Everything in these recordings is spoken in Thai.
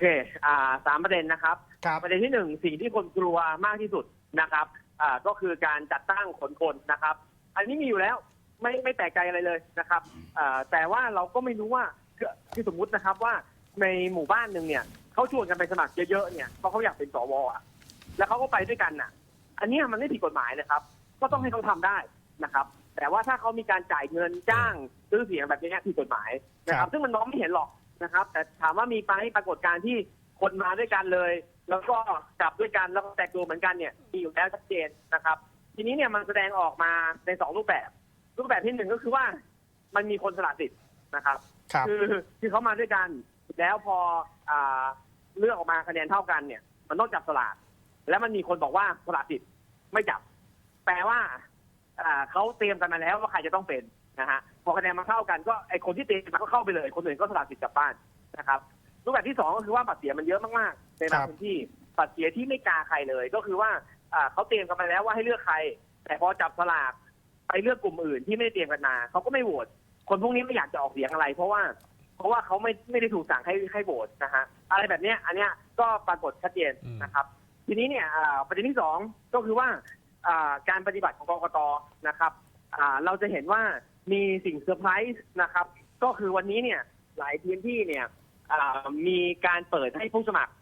เค อ่าสามประเด็นนะครับ ครับ ประเด็นที่หนึ่งสิ่งที่คนกลัวมากที่สุดนะครับ อ่าก็คือการจัดตั้งขนคนนะครับ อันนี้มีอยู่แล้วไม่ไม่แปลกใจอะไรเลยนะครับอ่าแต่ว่าเราก็ไม่รู้ว่าคือคือสมมุตินะครับว่าในหมู่บ้านหนึ่งเนี่ยเขาชวนกันไปสมัครเยอะๆเนี่ยเพราะเขาอยากเป็นสวอะแล้วเขาก็ไปด้วยกันน่ะ อันเนี้ยมันไม่ผิดกฎหมายนะครับ ก็ต้องให้เขาทำได้นะครับ แต่ว่าถ้าเขามีการจ่ายเงินจ้างซื้อเสียงแบบนี้ผิดกฎหมายนะคครัรับ บซึ่งมันมองไม่เห็นหรอก นะครับ แต่ถามว่ามีไปปรากฏการณ์ที่คนมาด้วยกันเลย แล้วก็กลับด้วยกันแล้วก็แต่งตัวเหมือนกันเนี่ยมีอยู่แล้วชัดเจนนะครับ ทีนี้เนี่ยมันแสดงออกมาในสองรูปแบบ รูปแบบที่หนึ่งก็คือว่ามันมีคนสละสิทธิ์นะครับครับคือคือเขามาด้วยกัน แล้วพออ่าเลือกออกมาคะแนนเท่ากันเนี่ย มันต้องจับสลากแล้วมันมีคนบอกว่าสละสิทธิ์ไม่จับ แปลว่าอ่าเขาเตรียมกันมาแล้วว่าใครจะต้องเป็น นะฮะพอคะแนนมาเท่ากันก็ไอคนที่เตรียมมาก็เข้าไปเลย คนอื่นก็สละสิทธิ์กลับบ้านนะครับรูปแบบที่สองก็คือว่าบัตรเสียมันเยอะมากๆในบางครับพื้นที่บัตรเสียที่ไม่กาใครเลย ก็คือว่าอ่าเขาเตรียมกันมาแล้วว่าให้เลือกใคร แต่พอจับสลากไปเลือกกลุ่มอื่นที่ไม่ได้เตรียมกันมาเขาก็ไม่โหวตคนพวกนี้ไม่อยากจะออกเสียงอะไร เพราะว่า เพราะว่าเขาไม่ไม่ได้ถูกสั่งให้ให้โหวตนะฮะอะไรแบบเนี้ย อันเนี้ยก็ปรากฏชัดเจนอืมนะครับ ทีนี้เนี่ยอ่าประเด็นที่สองก็คือว่าอ่าการปฏิบัติของกกตนะครับอ่าเราจะเห็นว่า มีสิ่งเซอร์ไพรส์นะครับ ก็คือวันนี้เนี่ยหลายพื้นที่เนี่ยอ่ามีการเปิดให้ผู้สมัคร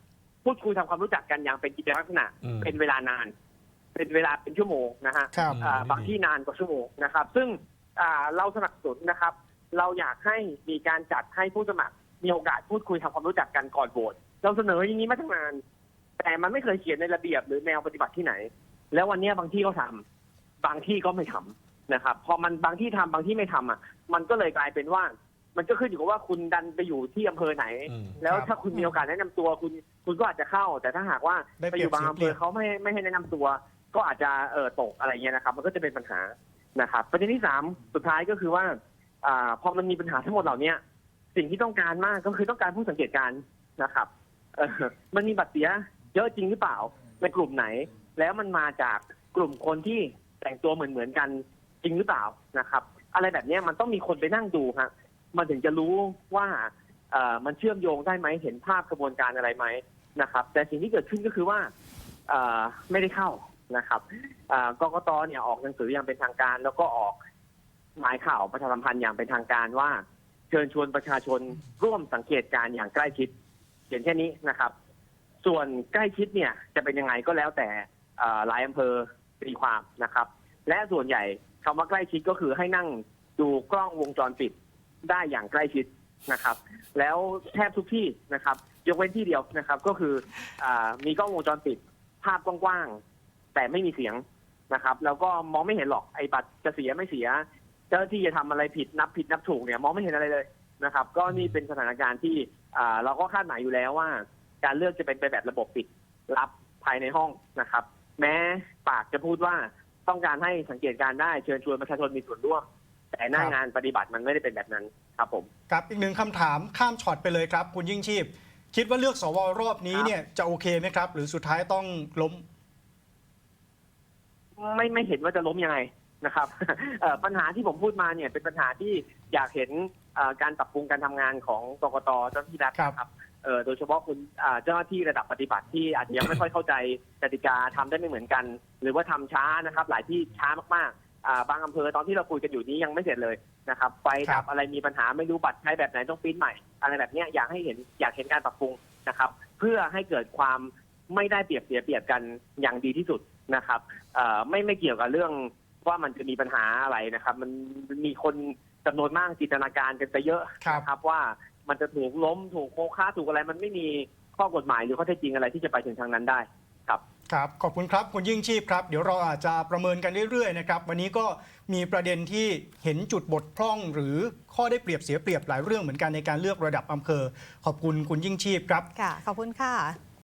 พูดคุยทำความรู้จักกันอย่างเป็นกิจลักษณะอืมเป็นเวลานาน เป็นเวลาเป็นชั่วโมงนะฮะครับอ่าบางที่นานกว่าชั่วโมงนะครับ ซึ่งอ่าเราสนับสนุนนะครับ เราอยากให้มีการจัดให้ผู้สมัคร มีโอกาสพูดคุยทำความรู้จักกันก่อนโหวตเราเสนออย่างนี้มาตั้งนานแต่มันไม่เคยเขียนในระเบียบหรือแนวปฏิบัติที่ไหน แล้ววันเนี้ยบางที่ก็ทำบางที่ก็ไม่ทำ นะครับพอมันบางที่ทำบางที่ไม่ทำอะ มันก็เลยกลายเป็นว่า มันก็ขึ้นอยู่กับว่าคุณดันไปอยู่ที่อำเภอไหน อืม แล้วครับถ้าคุณมีโอกาสแนะนำตัวคุณคุณก็อาจจะเข้า แต่ถ้าหากว่าได้ไปเปรีอยบยู่บางเสียอำเปเภรียอบเขาไม่ไม่ให้แนะนำตัว ก็อาจจะเออตกอะไรเงี้ยนะครับ มันก็จะเป็นปัญหานะครับ ประเด็นที่สามสุดท้ายก็คือว่าอ่าพอมันมีปัญหาทั้งหมดเหล่าเนี้ยสิ่งที่ต้องการมากก็คือต้องการผู้สังเกตการณ์นะครับเออมันมีบัตรเสียเยอะจริงหรือเปล่าในกลุ่มไหน แล้วมันมาจากกลุ่มคนที่แต่งตัวเหมือนเหมือนๆกัน จริงหรือเปล่านะครับ อะไรแบบนี้มันต้องมีคนไปนั่งดูฮะมันถึงจะรู้ว่าเอ่อมันเชื่อมโยงได้ไหมเห็นภาพกระบวนการอะไรไหมนะครับ แต่สิ่งที่เกิดขึ้นก็คือว่าเอ่อไม่ได้เข้านะครับเอ่อกกตเนี่ยออกหนังสืออย่างเป็นทางการ แล้วก็ออกหมายข่าวประชาสัมพันธ์อย่างเป็นทางการว่า เชิญชวนประชาชนร่วมสังเกตการอย่างใกล้ชิดเขียนแค่นี้นะครับ ส่วนใกล้ชิดเนี่ยจะเป็นยังไงก็แล้วแต่หลายอำเภอตีความนะครับ และส่วนใหญ่ คำว่าใกล้ชิดก็คือให้นั่งดูกล้องวงจรปิดได้อย่างใกล้ชิดนะครับ แล้วแทบทุกที่นะครับยกเว้นที่เดียวนะครับ ก็คืออมีกล้องวงจรปิดภาพกว้างๆแต่ไม่มีเสียงนะครับ แล้วก็มองไม่เห็นหรอกไอ้บัตรจะเสียไม่เสีย เจ้าหน้าที่จะทำอะไรผิดนับผิดนับถูกเนี่ยมองไม่เห็นอะไรเลยนะครับ ก็นี่เป็นสถานการณ์ที่เราก็คาดหมายอยู่แล้วว่า การเลือกจะเป็นไปแบบระบบปิดรับภายในห้องนะครับ แม้ปากจะพูดว่า ต้องการให้สังเกตการณ์ได้เชิญชวนประชาชนมีส่วนร่วม แต่หน้างานปฏิบัติมันไม่ได้เป็นแบบนั้นครับผม ครับอีกหนึ่งคำถามข้ามช็อตไปเลยครับ คุณยิ่งชีพ คิดว่าเลือกสวรอบนี้ครับเนี่ยจะโอเคไหมครับ หรือสุดท้ายต้องล้ม ไม่ไม่เห็นว่าจะล้มยังไงนะครับเอ่อปัญหาที่ผมพูดมาเนี่ยเป็นปัญหาที่อยากเห็นเอ่อการปรับปรุงการทำงานของกกตเจ้าหน้าที่รัฐครับนะครับ เอ่อโดยเฉพาะคุณอ่าเจ้าหน้าที่ระดับปฏิบัติที่อาจจะยังไม่ค่อยเข้าใจกติกาทำได้ไม่เหมือนกัน หรือว่าทำช้านะครับ หลายที่ช้ามากๆอ่าบางอำเภอตอนที่เราคุยกันอยู่นี้ยังไม่เสร็จเลยนะครับไฟครัดับบอะไรมีปัญหาไม่รู้บัตรใช้แบบไหนต้องปริ้นใหม่ อะไรแบบเนี้ยอยากให้เห็นอยากเห็นการปรับปรุงนะครับ เพื่อให้เกิดความไม่ได้เปรียบเสียเปรียบกันอย่างดีที่สุดนะครับเอ่อไม่ไม่เกี่ยวกับเรื่องว่ามันจะมีปัญหาอะไรนะครับ มันมีคนจำนวนมากจินตนาการกันไปเยอะครับ นะครับว่า มันจะถูกล้มถูกโมฆะถูกอะไร มันไม่มีข้อกฎหมายหรือข้อเท็จจริงอะไรที่จะไปถึงทางนั้นได้ครับครับขอบคุณครับคุณยิ่งชีพครับ เดี๋ยวเราอาจจะประเมินกันเรื่อยๆนะครับวันนี้ก็มีประเด็นที่เห็นจุดบกพร่อง หรือข้อได้เปรียบเสียเปรียบหลายเรื่องเหมือนกันในการเลือกระดับอำเภอ ขอบคุณคุณยิ่งชีพครับค่ะขอบคุณค่ะ